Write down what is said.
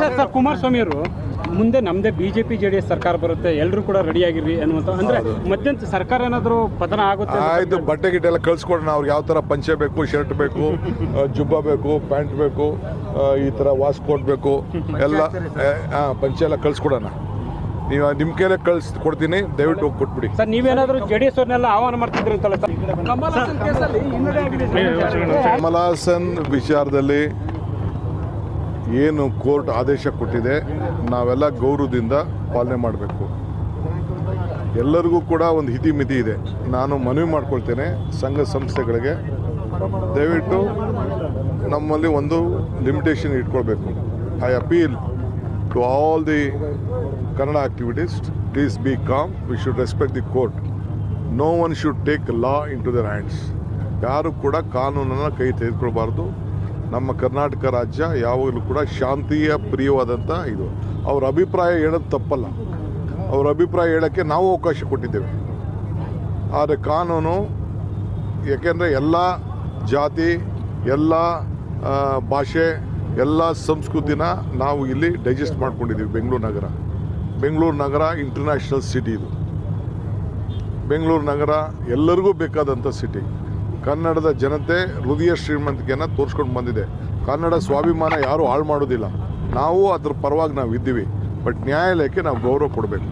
Sir sir Kumaraswamy ಅವರು ಮುಂದೆ ನಮ್ದೇ ಬಿಜೆಪಿ ಜೆ ಡಿ ಎಸ್ ಸರ್ಕಾರ ಬರುತ್ತೆ ಎಲ್ಲರೂ ಕೂಡ ರೆಡಿ ಆಗಿರ್ರಿ ಅನ್ನುವಂತ ಅಂದ್ರೆ ಮಧ್ಯಂತ ಸರ್ಕಾರ ಏನಾದ್ರು ಪತನ ಆಗುತ್ತೆ ಅಂತ ಆಯ್ತು ಬಟ್ಟೆ ಗಿಟ್ಟೆ ಎಲ್ಲ ಕಳ್ಸ್ಕೊಡೋಣ ಅವ್ರಿಗೆ ಯಾವ ತರ ಪಂಚೆ ಬೇಕು ಶರ್ಟ್ ಬೇಕು ಜುಬ್ಬ ಬೇಕು ಪ್ಯಾಂಟ್ ಬೇಕು ಈ ತರ ವಾಸ್ ಕೋಟ್ ಬೇಕು ಎಲ್ಲ ಪಂಚೆ ಎಲ್ಲ ಕಳ್ಸ್ಕೊಡೋಣ. ನೀವು ನಿಮ್ಮ ಕೈಲೇ ಕಳ್ಸಿ ಕೊಡ್ತೀನಿ ದಯವಿಟ್ಟು ಹೋಗಿ ಕೊಟ್ಬಿಡಿ. ಸರ್ ನೀವೇನಾದರೂ ಜೆ ಡಿ ಎಸ್ ಅವ್ರನ್ನೆಲ್ಲ ಆಹ್ವಾನ ಮಾಡ್ತಿದ್ರಿ ಸರ್? ಕಮಲ್ ಹಾಸನ್ ವಿಚಾರದಲ್ಲಿ ಏನು ಕೋರ್ಟ್ ಆದೇಶ ಕೊಟ್ಟಿದೆ ನಾವೆಲ್ಲ ಗೌರವದಿಂದ ಪಾಲನೆ ಮಾಡಬೇಕು. ಎಲ್ಲರಿಗೂ ಕೂಡ ಒಂದು ಹಿತಿ ಮಿತಿ ಇದೆ. ನಾನು ಮನವಿ ಮಾಡ್ಕೊಳ್ತೇನೆ ಸಂಘ ಸಂಸ್ಥೆಗಳಿಗೆ. ದಯವಿಟ್ಟು ನಮ್ಮಲ್ಲಿ ಒಂದು ಲಿಮಿಟೇಷನ್ ಇಟ್ಕೊಳ್ಬೇಕು. I appeal to all the Kannada activists, please be calm we should respect the court no one should take law into their hands. ಯಾರು ಕೂಡ ಕಾನೂನನ್ನು ಕೈ ತೆಗೆದುಕೊಳ್ಬಾರ್ದು. ನಮ್ಮ ಕರ್ನಾಟಕ ರಾಜ್ಯ ಯಾವಾಗಲೂ ಕೂಡ ಶಾಂತಿಯ ಪ್ರಿಯವಾದಂಥ ಇದು. ಅವ್ರ ಅಭಿಪ್ರಾಯ ಹೇಳೋದು ತಪ್ಪಲ್ಲ. ಅವ್ರ ಅಭಿಪ್ರಾಯ ಹೇಳೋಕ್ಕೆ ನಾವು ಅವಕಾಶ ಕೊಟ್ಟಿದ್ದೇವೆ. ಆದರೆ ಕಾನೂನು ಏಕೆಂದರೆ ಎಲ್ಲ ಜಾತಿ ಎಲ್ಲ ಭಾಷೆ ಎಲ್ಲ ಸಂಸ್ಕೃತಿನ ನಾವು ಇಲ್ಲಿ ಡೈಜೆಸ್ಟ್ ಮಾಡ್ಕೊಂಡಿದ್ದೀವಿ, ಬೆಂಗಳೂರು ನಗರ. ಬೆಂಗಳೂರು ನಗರ ಇಂಟರ್ನ್ಯಾಷನಲ್ ಸಿಟಿ ಇದು. ಬೆಂಗಳೂರು ನಗರ ಎಲ್ಲರಿಗೂ ಬೇಕಾದಂಥ ಸಿಟಿ ಕನ್ನಡದ ಜನತೆ ಹೃದಯ ಶ್ರೀಮಂತಿಕೆಯನ್ನು ತೋರಿಸ್ಕೊಂಡು ಬಂದಿದೆ. ಕನ್ನಡ ಸ್ವಾಭಿಮಾನ ಯಾರೂ ಹಾಳು ಮಾಡೋದಿಲ್ಲ. ನಾವು ಅದ್ರ ಪರವಾಗಿ ನಾವು ಇದ್ದೀವಿ ಬಟ್ ನ್ಯಾಯಾಲಯಕ್ಕೆ ನಾವು ಗೌರವ ಕೊಡಬೇಕು.